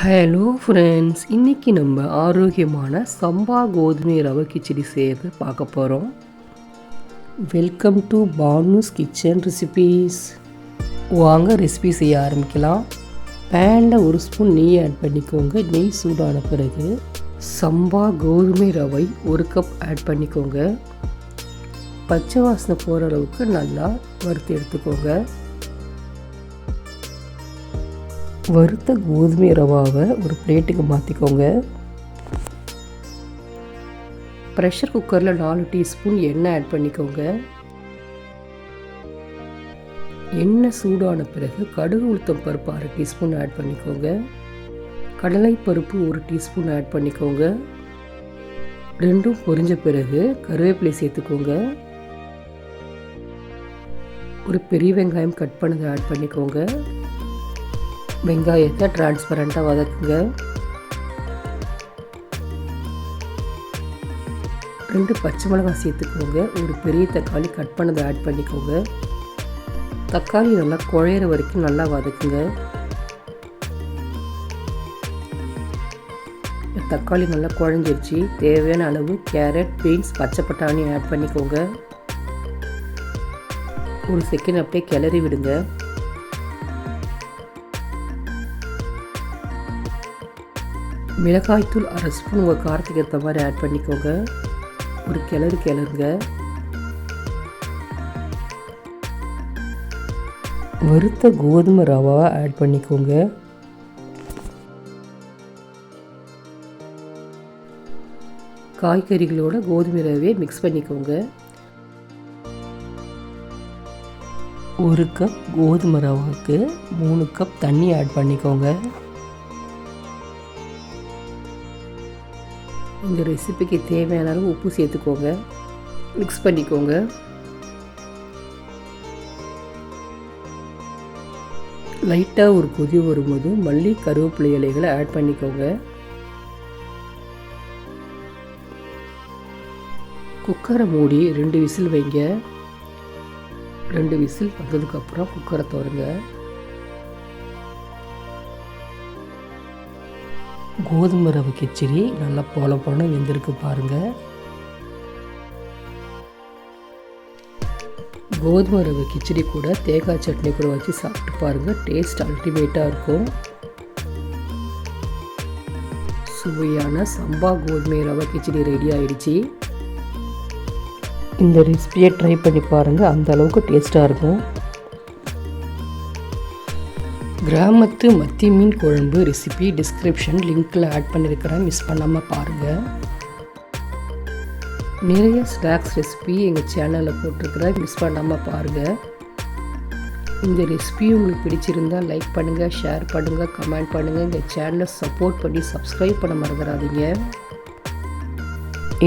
Hello friends இன்றைக்கி நம்ம ஆரோக்கியமான சம்பா கோதுமை ரவை கிச்சடி செய்கிறது பார்க்க போகிறோம் welcome to Banu's kitchen recipes வாங்க ரெசிபி செய்ய ஆரம்பிக்கலாம். பேனில் ஒரு ஸ்பூன் நெய் ஆட் பண்ணிக்கோங்க. நெய் சூடான பிறகு சம்பா கோதுமை ரவை ஒரு கப் ஆட் பண்ணிக்கோங்க. பச்சை வாசனை போகிற அளவுக்கு நல்லா வறுத்து எடுத்துக்கோங்க. வறுத்த கோதுமை ரவாவை ஒரு பிளேட்டுக்கு மாற்றிக்கோங்க ப்ரெஷர் குக்கரில் நாலு டீஸ்பூன் எண்ணெய் ஆட் பண்ணிக்கோங்க. எண்ணெய் சூடான பிறகு கடுகு உளுத்தம் பருப்பு அரை டீஸ்பூன் ஆட் பண்ணிக்கோங்க. கடலை பருப்பு ஒரு டீஸ்பூன் ஆட் பண்ணிக்கோங்க. ரெண்டும் பொரிஞ்ச பிறகு கருவேப்பிலை சேர்த்துக்கோங்க. ஒரு பெரிய வெங்காயம் கட் பண்ணதை ஆட் பண்ணிக்கோங்க. வெங்காயத்தை டிரான்ஸ்பரண்ட்டாக வதக்குங்க. ரெண்டு பச்சை மிளகாய் சேர்த்துக்கோங்க. ஒரு பெரிய தக்காளி கட் பண்ணதை ஆட் பண்ணிக்கோங்க. தக்காளி நல்லா குழையிற வரைக்கும் நல்லா வதக்குங்க. தக்காளி நல்லா குழஞ்சிருச்சு. தேவையான அளவு கேரட் பீன்ஸ் பச்சை பட்டாணி ஆட் பண்ணிக்கோங்க. ஒரு செகண்ட் அப்படியே கிளறி விடுங்க. மிளகாய்த்தூள் அரை ஸ்பூன் உங்கள் காரத்துக்கு ஏற்ற மாதிரி ஆட் பண்ணிக்கோங்க. ஒரு கிளறு கிளறுங்க. வறுத்த கோதுமை ரவாவை ஆட் பண்ணிக்கோங்க. காய்கறிகளோட கோதுமை ரவையை மிக்ஸ் பண்ணிக்கோங்க. ஒரு கப் கோதுமை ரவாவுக்கு மூணு கப் தண்ணி ஆட் பண்ணிக்கோங்க. இந்த ரெசிபிக்கு தேவையான அளவு உப்பு சேர்த்துக்கோங்க. மிக்ஸ் பண்ணிக்கோங்க. லைட்டாக ஒரு கொதி வரும்போது மல்லி கருவேப்பிலை இலைகளை ஆட் பண்ணிக்கோங்க. குக்கரை மூடி ரெண்டு விசில் வைங்க. ரெண்டு விசில் வந்ததுக்கப்புறம் குக்கரை திறங்க. கோதுமை ரவை கிச்சடி நல்லா போல போல வெந்திருக்கு பாருங்கள் கோதுமை ரவை கிச்சடி கூட தேங்காய் சட்னி கூட வச்சு சாப்பிட்டு பாருங்கள் டேஸ்ட் அல்டிமேட்டாக இருக்கும். சுவையான சம்பா கோதுமை ரவை கிச்சடி ரெடி ஆயிடுச்சு. இந்த ரெசிபியை ட்ரை பண்ணி பாருங்கள் அந்த அளவுக்கு டேஸ்ட்டாக இருக்கும். கிராமத்து மத்தி மீன் குழம்பு ரெசிபி டிஸ்கிரிப்ஷன் லிங்க்கில் ஆட் பண்ணியிருக்கிறேன் மிஸ் பண்ணாமல் பாருங்கள் நிறைய ஸ்நாக்ஸ் ரெசிபி எங்கள் சேனலில் போட்டிருக்கிறேன். மிஸ் பண்ணாமல் பாருங்கள் இந்த ரெசிபி உங்களுக்கு பிடிச்சிருந்தால் லைக் பண்ணுங்கள் ஷேர் பண்ணுங்கள் கமெண்ட் பண்ணுங்கள் எங்கள் சேனலை சப்போர்ட் பண்ணி சப்ஸ்கிரைப் பண்ண மறந்துடாதீங்க.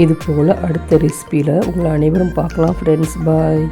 இது போல் அடுத்த ரெசிபியில் உங்களை அனைவரும் பார்க்கலாம் ஃப்ரெண்ட்ஸ் பாய்